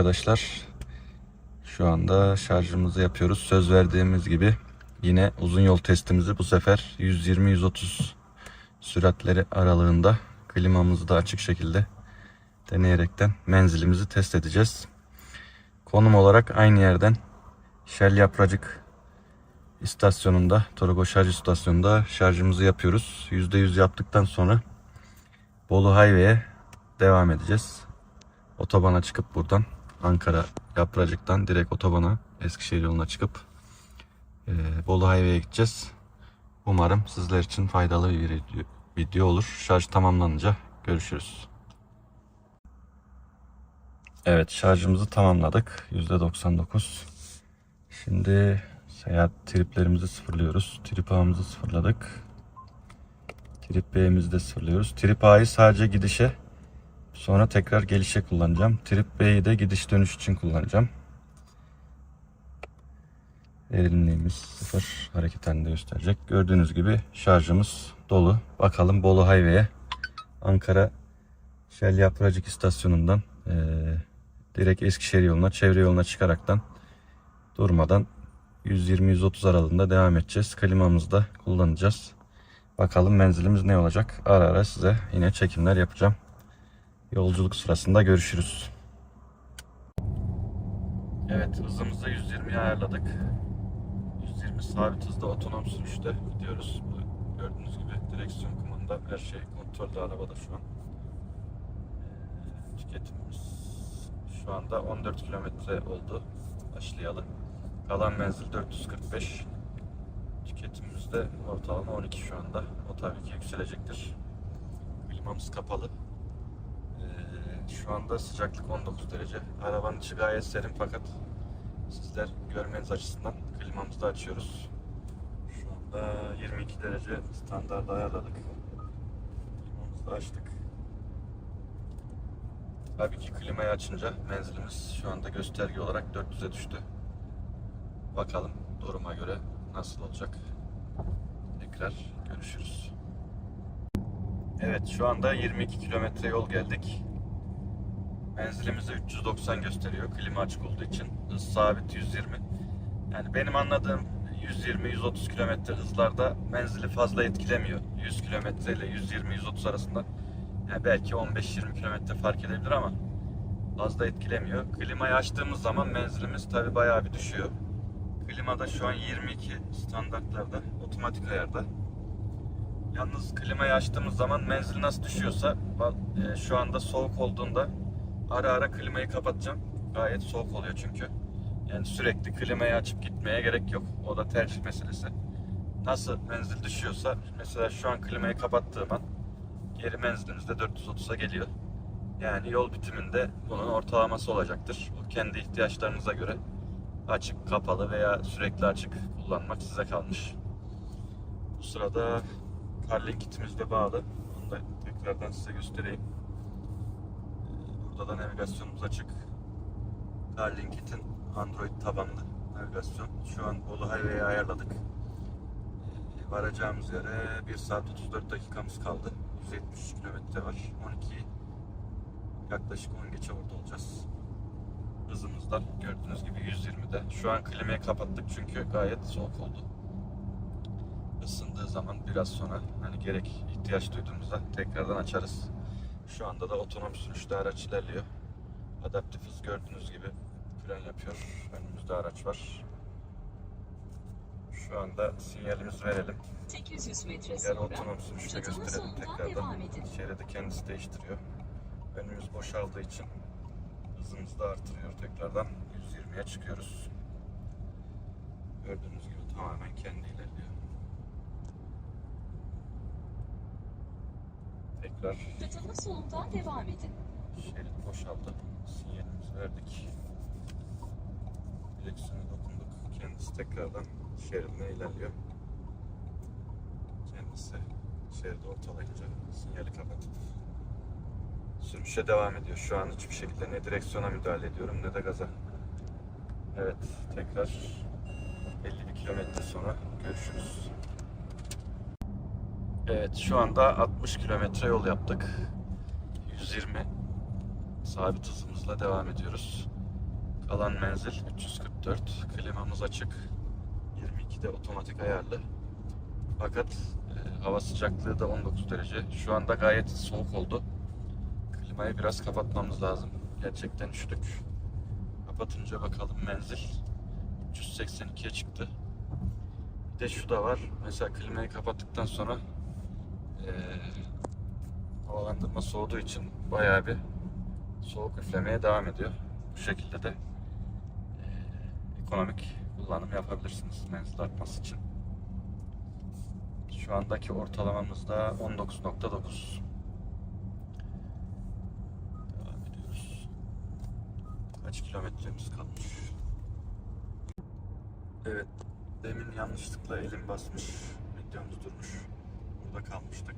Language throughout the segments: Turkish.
arkadaşlar. Şu anda şarjımızı yapıyoruz. Söz verdiğimiz gibi yine uzun yol testimizi bu sefer 120-130 süratleri aralığında klimamızı da açık şekilde deneyerekten menzilimizi test edeceğiz. Konum olarak aynı yerden Shell Yapracık istasyonunda, Torago şarj istasyonunda şarjımızı yapıyoruz. %100 yaptıktan sonra Bolu Highway'e devam edeceğiz. Otobana çıkıp buradan Ankara Yapracık'tan direkt otobana Eskişehir yoluna çıkıp e, Bolu Highway'e gideceğiz. Umarım sizler için faydalı bir video- olur. Şarj tamamlanınca görüşürüz. Evet şarjımızı tamamladık. %99. Şimdi seyahat triplerimizi sıfırlıyoruz. Trip ağımızı sıfırladık. Trip B'mizi de sıfırlıyoruz. Trip A'yı sadece gidişe sonra tekrar gelişe kullanacağım. Trip B'yi de gidiş dönüş için kullanacağım. Derinliğimiz sıfır hareket halinde gösterecek. Gördüğünüz gibi şarjımız dolu. Bakalım Bolu Highway'e Ankara Shell Yapracık istasyonundan eee direkt Eskişehir yoluna, çevre yoluna çıkaraktan durmadan 120-130 aralığında devam edeceğiz. Klimamızı da kullanacağız. Bakalım menzilimiz ne olacak? Ara ara size yine çekimler yapacağım. Yolculuk sırasında görüşürüz. Evet hızımızı 120'ye ayarladık. 120 sabit hızda otonom sürüşte gidiyoruz. Gördüğünüz gibi direksiyon kumanda her şey kontrollü arabada şu an. Ee, Tüketimimiz şu anda 14 kilometre oldu başlayalı. Kalan menzil 445. Tüketimimiz de ortalama 12 şu anda. O tabii ki yükselecektir. Klimamız kapalı. Şu anda sıcaklık 19 derece. Arabanın içi gayet serin fakat sizler görmeniz açısından klimamızı da açıyoruz. Şu anda 22 derece standart ayarladık. Klimamızı da açtık. Tabii ki klimayı açınca menzilimiz şu anda gösterge olarak 400'e düştü. Bakalım duruma göre nasıl olacak. Tekrar görüşürüz. Evet şu anda 22 kilometre yol geldik. Menzilimizi 390 gösteriyor. Klima açık olduğu için. Hız sabit 120. Yani benim anladığım 120-130 kilometre hızlarda menzili fazla etkilemiyor. 100 kilometre ile 120-130 arasında. Yani belki 15-20 kilometre fark edebilir ama fazla etkilemiyor. Klimayı açtığımız zaman menzilimiz tabi bayağı bir düşüyor. Klimada şu an 22 standartlarda, otomatik ayarda. Yalnız klimayı açtığımız zaman menzil nasıl düşüyorsa e, şu anda soğuk olduğunda ara ara klimayı kapatacağım. Gayet soğuk oluyor çünkü. Yani sürekli klimayı açıp gitmeye gerek yok. O da tercih meselesi. Nasıl menzil düşüyorsa mesela şu an klimayı kapattığım an geri menzilimiz de 430'a geliyor. Yani yol bitiminde bunun ortalaması olacaktır. O kendi ihtiyaçlarınıza göre açık, kapalı veya sürekli açık kullanmak size kalmış. Bu sırada CarLink kitimiz de bağlı. Onu da tekrardan size göstereyim. Burada da navigasyonumuz açık. CarLink kitin Android tabanlı navigasyon. Şu an Bolu Highway'e ayarladık. Ee, Varacağımız yere 1 saat 34 dakikamız kaldı. 173 kilometre var. 12 yaklaşık 10 geçe orada olacağız. Hızımız da gördüğünüz gibi 120'de. Şu an klimayı kapattık çünkü gayet soğuk oldu. Isındığı zaman biraz sonra hani gerek ihtiyaç duyduğumuzda tekrardan açarız. Şu anda da otonom sürüşte araç ilerliyor. Adaptif hız gördüğünüz gibi fren yapıyor. Önümüzde araç var. Şu anda sinyalimizi verelim. 800 metre Yani sonra otonom sürüşte gösterelim tekrardan. Şeridi kendisi değiştiriyor. Önümüz boşaldığı için hızımızı da artırıyor tekrardan. 120'ye çıkıyoruz. Gördüğünüz gibi tamamen kendi ilerliyor. Tekrar Çatının solundan devam edin. şerit boşaldı. Sinyalimizi verdik. Direksiyona dokunduk. Kendisi tekrardan şeridine ilerliyor. Kendisi şeridi ortalayınca sinyali kapatıp sürüşe devam ediyor. Şu an hiçbir şekilde ne direksiyona müdahale ediyorum ne de gaza. Evet, tekrar 51 kilometre sonra görüşürüz. Evet, şu anda 60 kilometre yol yaptık. 120 sabit hızımızla devam ediyoruz. Alan menzil 344. Klimamız açık. 22'de otomatik ayarlı. Fakat e, hava sıcaklığı da 19 derece. Şu anda gayet soğuk oldu. Klimayı biraz kapatmamız lazım. Gerçekten üşüdük. Kapatınca bakalım menzil 382'ye çıktı. Bir de şu da var. Mesela klimayı kapattıktan sonra e, havalandırma soğuduğu için bayağı bir soğuk üflemeye devam ediyor. Bu şekilde de e, ekonomik kullanım yapabilirsiniz menzil artması için. Şu andaki ortalamamız da 19.9. Devam ediyoruz. Kaç kilometremiz kalmış? Evet, demin yanlışlıkla elim basmış, videomuz durmuş. Burada kalmıştık.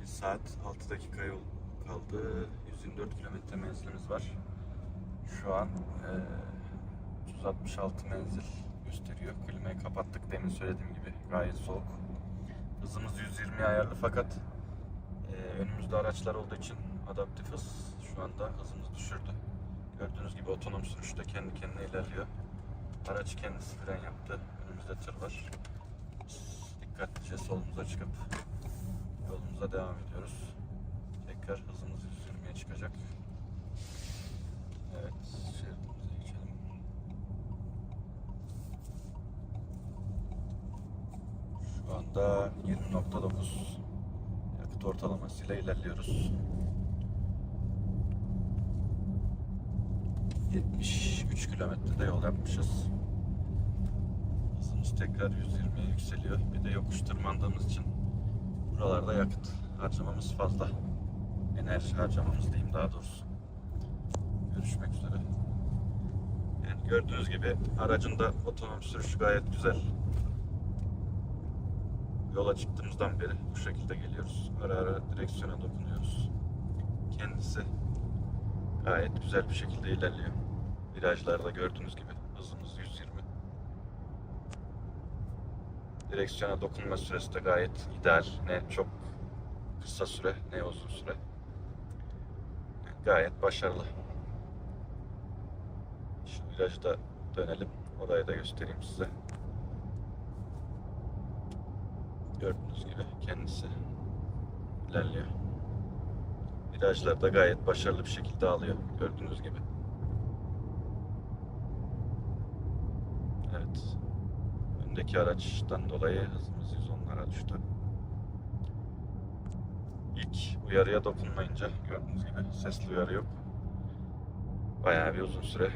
1 saat 6 dakika yol kaldı. 124 kilometre menzilimiz var. Şu an eee 366 menzil gösteriyor. Klimayı kapattık demin söylediğim gibi. Gayet soğuk. Hızımız 120 ayarlı fakat eee, önümüzde araçlar olduğu için adaptif hız şu anda hızımızı düşürdü. Gördüğünüz gibi otonom sürüşte kendi kendine ilerliyor. Araç kendisi fren yaptı. Önümüzde tır var. Dikkatlice solumuza çıkıp yolumuza devam ediyoruz. Tekrar hızımız 120'ye çıkacak. Evet, şeridimize geçelim. Şu anda 20.9 yakıt ortalamasıyla ilerliyoruz. 73 kilometrede yol yapmışız. Tekrar 120'ye yükseliyor. Bir de yokuş tırmandığımız için buralarda yakıt harcamamız fazla. Enerji harcamamız diyeyim daha doğrusu. Görüşmek üzere. Yani gördüğünüz gibi aracın da otonom sürüşü gayet güzel. Yola çıktığımızdan beri bu şekilde geliyoruz. Ara ara direksiyona dokunuyoruz. Kendisi gayet güzel bir şekilde ilerliyor. Virajlarda gördüğünüz gibi hızımız 120. Direksiyona dokunma süresi de gayet ideal. Ne çok kısa süre ne uzun süre. Gayet başarılı. Şu virajı da dönelim. Orayı da göstereyim size. Gördüğünüz gibi kendisi ilerliyor. Virajlarda gayet başarılı bir şekilde alıyor. Gördüğünüz gibi. Evet. Öndeki araçtan dolayı hızımız 110'lara düştü. İlk uyarıya dokunmayınca gördüğünüz gibi sesli uyarı yok. Bayağı bir uzun süre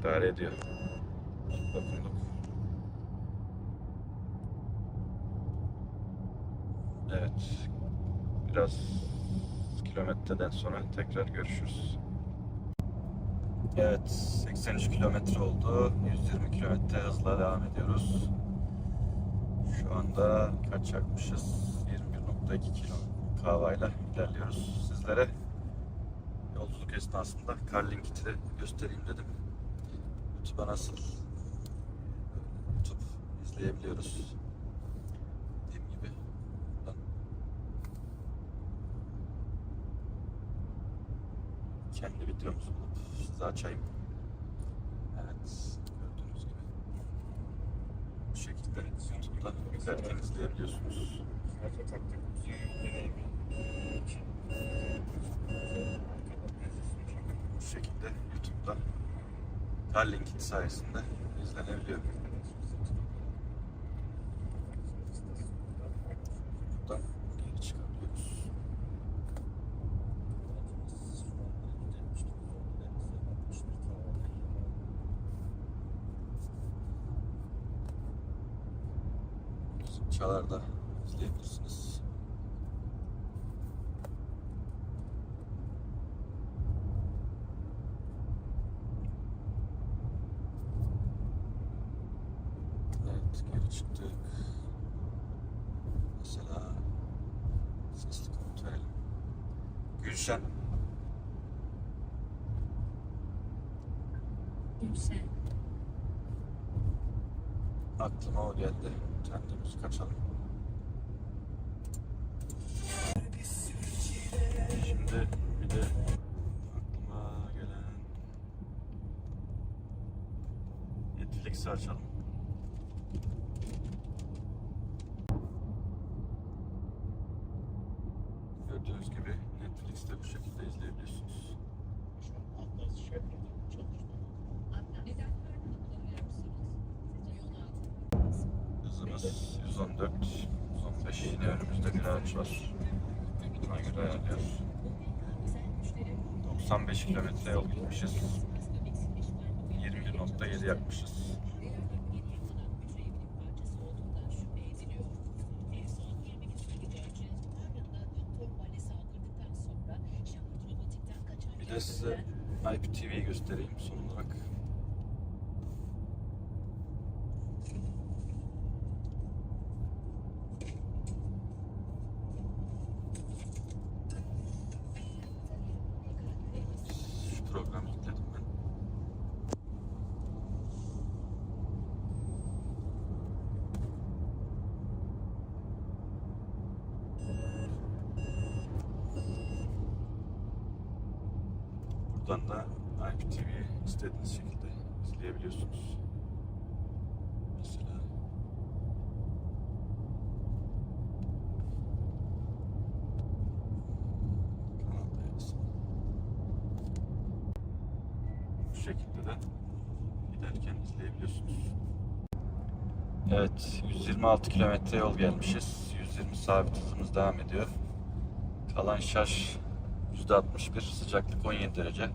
idare ediyor. Dokunduk. Evet. Biraz kilometreden sonra tekrar görüşürüz. Evet, 83 kilometre oldu. 120 kilometre hızla devam ediyoruz. Şu anda kaç yakmışız? 21.2 kilo kahvayla ilerliyoruz. Sizlere yolculuk esnasında Carlinkit'i de göstereyim dedim. YouTube'a nasıl YouTube izleyebiliyoruz. Dediğim gibi. buradan kendi videomuzu bulup size açayım. Evet, gördüğünüz gibi. Bu şekilde YouTube'da izlerken izleyebiliyorsunuz. Bu şekilde YouTube'da Carlinkit sayesinde izlenebiliyor. Buradan geri çıkabiliyoruz. Çalarda izleyebilirsiniz. Evet, geri çıktık. Mesela sesli komut verelim. Gülşen. Gülşen. Aklıma o geldi. Tertemiz kaçalım. Şimdi bir de aklıma gelen yetilikse açalım. Hızımız 114, 115. Yine önümüzde bir araç var. Buna göre ayarlıyoruz. 95 kilometre yol gitmişiz. 21.7 yakmışız. Bir de size IPTV'yi göstereyim son olarak. Şu programı yükledim ben. Buradan da IPTV'yi istediğiniz şekilde izleyebiliyorsunuz. Mesela. Bu şekilde de giderken izleyebiliyorsunuz. Evet, 126 kilometre yol gelmişiz. 120 sabit hızımız devam ediyor. Kalan şarj %61, sıcaklık 17 derece.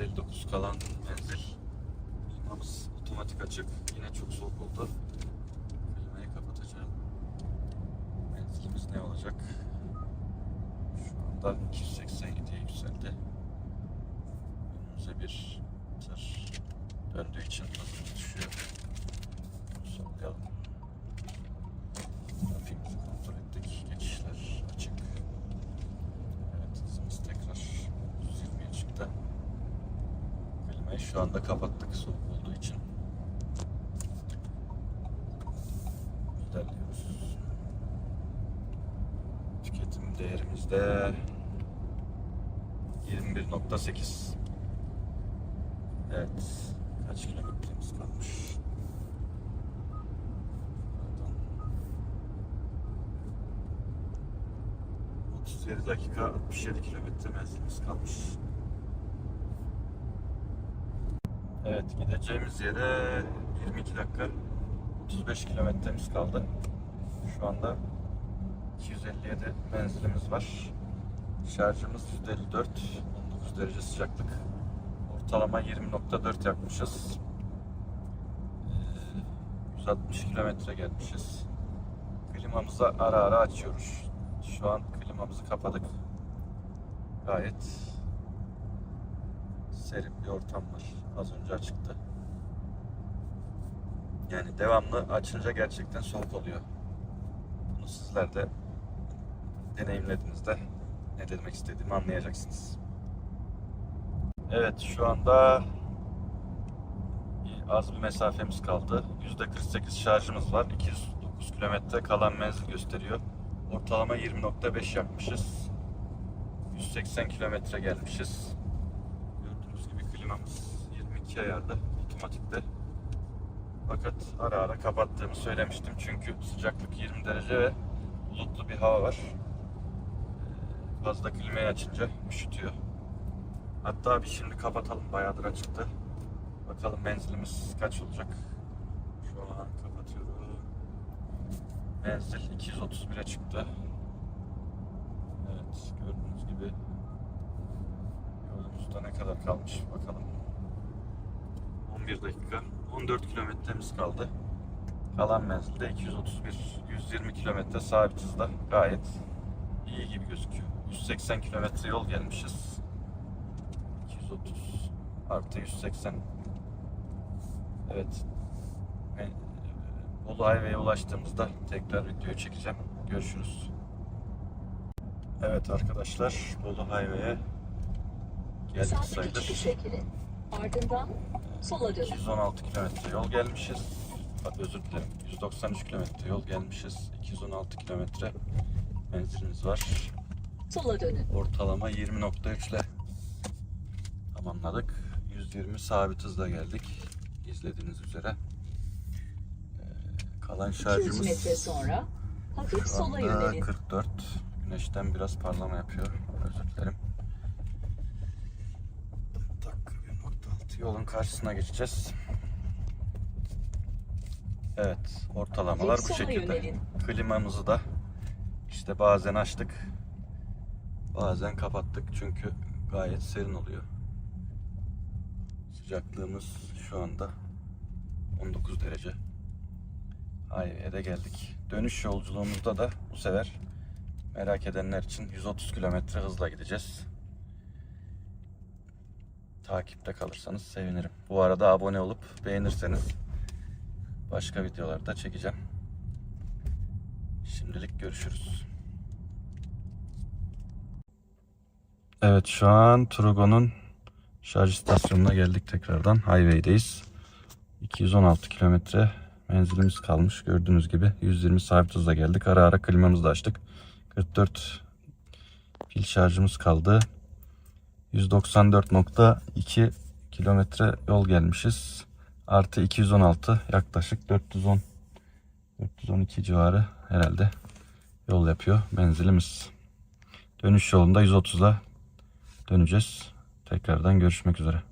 259 kalan menzil. Klimamız otomatik açık. Yine çok soğuk oldu. Klimayı kapatacağım. Menzilimiz ne olacak? Şu anda 287'ye yükseldi. Önümüze bir tır döndüğü için hızımız düşüyor. Sollayalım. Trafiğimizi kontrol ettik. Geçişler açık. Evet hızımız tekrar 120'ye çıktı. Klimayı şu anda kapattık soğuk olduğu için. İlerliyoruz. Tüketim değerimiz de 21.8 Evet. Kaç kilometremiz kalmış? Buradan 37 dakika 67 kilometre menzilimiz kalmış. Evet gideceğimiz yere 22 dakika 35 kilometremiz kaldı. Şu anda 257 menzilimiz var. Şarjımız %54, 19 derece sıcaklık. Ortalama 20.4 yakmışız. Ee, 160 kilometre gelmişiz. Klimamızı ara ara açıyoruz. Şu an klimamızı kapadık. Gayet serin bir ortam var. Az önce açıktı. Yani devamlı açınca gerçekten soğuk oluyor. Bunu sizler de deneyimlediğinizde ne demek istediğimi anlayacaksınız. Evet şu anda az bir mesafemiz kaldı. %48 şarjımız var. 209 kilometre kalan menzil gösteriyor. Ortalama 20.5 yapmışız. 180 kilometre gelmişiz. Gördüğünüz gibi klimamız 22 ayarda otomatikte. Fakat ara ara kapattığımı söylemiştim çünkü sıcaklık 20 derece ve bulutlu bir hava var. Ee, Fazla klimayı açınca üşütüyor. Hatta bir şimdi kapatalım bayağıdır açıktı. Bakalım menzilimiz kaç olacak. Şu an kapatıyorum. Menzil 231'e çıktı. Evet gördüğünüz gibi yolumuzda ne kadar kalmış bakalım. 11 dakika 14 kilometremiz kaldı. Kalan menzilde 231 120 kilometre sabit hızda gayet iyi gibi gözüküyor. 180 kilometre yol gelmişiz. 230 artı 180 Evet. Ve, Bolu Highway'e ulaştığımızda tekrar videoyu çekeceğim. Görüşürüz. Evet arkadaşlar Bolu Highway'e geldik sayılır. Ardından sola dönün. 216 kilometre yol gelmişiz. Özür dilerim. 193 kilometre yol gelmişiz. 216 kilometre menzilimiz var. Sola dönün. Ortalama 20.3 ile tamamladık. 120 sabit hızla geldik. izlediğiniz üzere. Ee, kalan 200 şarjımız metre sonra hafif sola anda yönelin. 44. Güneşten biraz parlama yapıyor. Özür dilerim. Dakika 1.6 yolun karşısına geçeceğiz. Evet, ortalamalar bu şekilde. Klimamızı da işte bazen açtık, bazen kapattık çünkü gayet serin oluyor. Sıcaklığımız şu anda 19 derece. Highway'e de geldik. Dönüş yolculuğumuzda da bu sefer merak edenler için 130 kilometre hızla gideceğiz. Takipte kalırsanız sevinirim. Bu arada abone olup beğenirseniz başka videolarda çekeceğim. Şimdilik görüşürüz. Evet şu an Trugo'nun şarj istasyonuna geldik tekrardan. Highway'deyiz. 216 kilometre menzilimiz kalmış. Gördüğünüz gibi 120 sabit hızla geldik. Ara ara klimamızı da açtık. 44 pil şarjımız kaldı. 194.2 kilometre yol gelmişiz. Artı 216 yaklaşık 410 412 civarı herhalde yol yapıyor menzilimiz. Dönüş yolunda 130'la döneceğiz. Tekrardan görüşmek üzere.